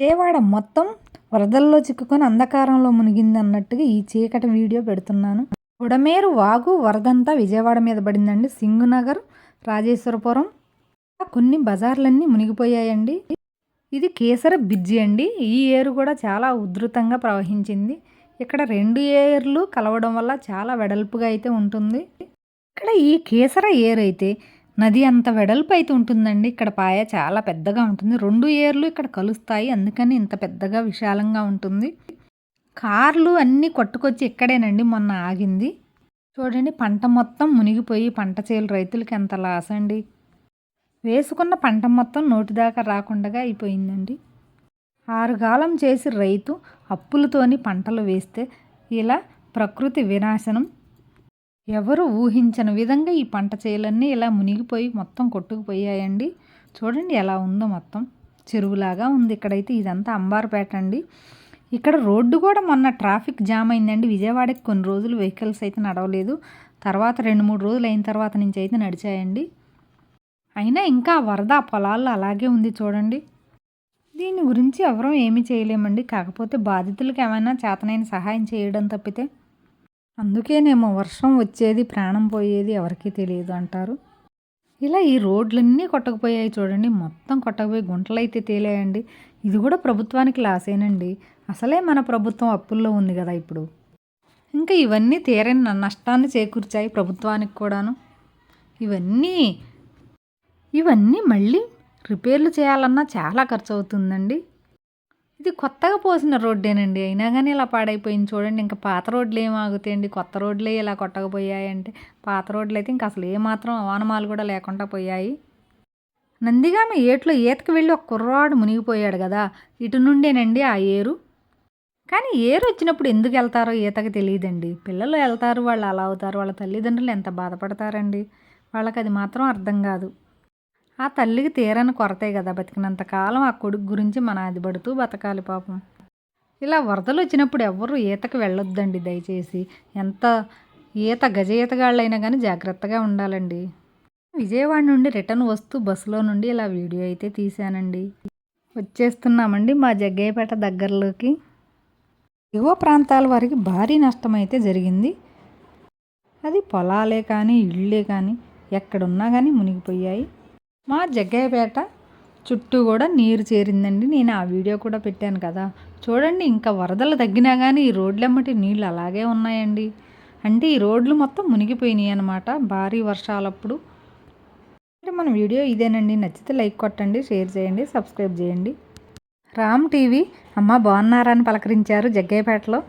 విజయవాడ మొత్తం వరదల్లో చిక్కుకొని అంధకారంలో మునిగింది అన్నట్టుగా ఈ చీకటి వీడియో పెడుతున్నాను. బుడమేరు వాగు వరదంతా విజయవాడ మీద పడిందండి. సింగునగర్ రాజేశ్వరపురం. కొన్ని బజార్లన్నీ మునిగిపోయాయండి. ఇది కేసర బ్రిడ్జి అండి. ఈ ఏరు కూడా చాలా ఉధృతంగా ప్రవహించింది. ఇక్కడ రెండు ఏర్లు కలవడం వల్ల చాలా వెడల్పుగా అయితే ఉంటుంది. ఇక్కడ ఈ కేసర ఏరు అయితే నది అంత వెడల్పు అయితే ఉంటుందండి. ఇక్కడ పాయ చాలా పెద్దగా ఉంటుంది. రెండు ఏర్లు ఇక్కడ కలుస్తాయి. అందుకని ఇంత పెద్దగా విశాలంగా ఉంటుంది. కార్లు అన్నీ కొట్టుకొచ్చి ఇక్కడేనండి మొన్న ఆగింది. చూడండి పంట మొత్తం మునిగిపోయి పంట చేలు రైతులకి ఎంత లాస్ అండి. వేసుకున్న పంట మొత్తం నోటిదాకా రాకుండా అయిపోయిందండి. ఆరుగాలం చేసి రైతు అప్పులతోని పంటలు వేస్తే ఇలా ప్రకృతి వినాశనం ఎవరు ఊహించని విధంగా ఈ పంట చేలన్నీ ఇలా మునిగిపోయి మొత్తం కొట్టుకుపోయాయండి. చూడండి ఎలా ఉందో మొత్తం. చెరువులాగా ఉంది ఇక్కడైతే. ఇదంతా అంబార్పేట అండి. ఇక్కడ రోడ్డు కూడా మొన్న ట్రాఫిక్ జామ్ అయిందండి. విజయవాడకి కొన్ని రోజులు వెహికల్స్ అయితే నడవలేదు. తర్వాత రెండు మూడు రోజులు అయిన తర్వాత నుంచి అయితే నడిచాయండి. అయినా ఇంకా వరద పొలాల్లో అలాగే ఉంది చూడండి. దీని గురించి ఎవరూ ఏమీ చేయలేమండి. కాకపోతే బాధితులకు ఏమైనా చేతనైన సహాయం చేయడం తప్పితే అందుకేనేమో వర్షం వచ్చేది ప్రాణం పోయేది ఎవరికీ తెలియదు అంటారు. ఇలా ఈ రోడ్లన్నీ కొట్టకపోయాయి చూడండి. మొత్తం కొట్టకపోయి గుంటలు అయితే ఇది కూడా ప్రభుత్వానికి లాసేనండి. అసలే మన ప్రభుత్వం అప్పుల్లో ఉంది కదా ఇప్పుడు. ఇంకా ఇవన్నీ తీరని నష్టాన్ని చేకూర్చాయి ప్రభుత్వానికి కూడాను. ఇవన్నీ ఇవన్నీ మళ్ళీ రిపేర్లు చేయాలన్నా చాలా ఖర్చు అవుతుందండి ఇది కొత్తగా పోసిన రోడ్డేనండి. అయినా కానీ ఇలా పాడైపోయింది చూడండి. ఇంకా పాత రోడ్లు ఏం ఆగుతాయండి? కొత్త రోడ్లే ఇలా కొట్టకపోయాయంటే. పాత రోడ్లు అయితే ఇంకా అసలు ఏమాత్రం అవనమాలు కూడా లేకుండా పోయాయి. నందిగామ ఏట్లో ఈతకు వెళ్ళి ఒక కుర్రాడు మునిగిపోయాడు కదా. ఇటు నుండేనండి ఆ ఏరు. కానీ ఏరు వచ్చినప్పుడు ఎందుకు వెళ్తారో ఈతకు తెలియదండి. పిల్లలు వెళ్తారు వాళ్ళు అలా అవుతారు. వాళ్ళ తల్లిదండ్రులు ఎంత బాధపడతారండి? వాళ్ళకి అది మాత్రం అర్థం కాదు. ఆ తల్లికి తీరని కొరతే కదా బతికినంత కాలం ఆ కొడుకు గురించి మన అదిపడుతూ బతకాలి పాపం. ఇలా వరదలు వచ్చినప్పుడు ఎవ్వరూ ఈతకు వెళ్ళొద్దండి దయచేసి. ఎంత ఈత గజ ఈతగాళ్ళైనా కానీ జాగ్రత్తగా ఉండాలండి. విజయవాడ నుండి రిటర్న్ వస్తూ బస్సులో నుండి ఇలా వీడియో అయితే తీశానండి. వచ్చేస్తున్నామండి మా జగ్గయ్యపేట దగ్గరలోకి. యువ ప్రాంతాల వారికి భారీ నష్టం అయితే జరిగింది. అది పొలాలే కానీ ఇళ్ళే కానీ ఎక్కడున్నా కానీ మునిగిపోయాయి. మా జగ్గయ్యపేట చుట్టూ కూడా నీరు చేరిందండి. నేను ఆ వీడియో కూడా పెట్టాను కదా. చూడండి ఇంకా వరదలు తగ్గినా కానీ ఈ రోడ్లెమ్మటి నీళ్ళు అలాగే ఉన్నాయండి. అంటే ఈ రోడ్లు మొత్తం మునిగిపోయినాయి అనమాట భారీ వర్షాలప్పుడు. మన వీడియో ఇదేనండి. నచ్చితే లైక్ కొట్టండి షేర్ చేయండి సబ్స్క్రైబ్ చేయండి. రామ్ టీవీ. అమ్మ బాగున్నారా అని పలకరించారు జగ్గయ్యపేటలో.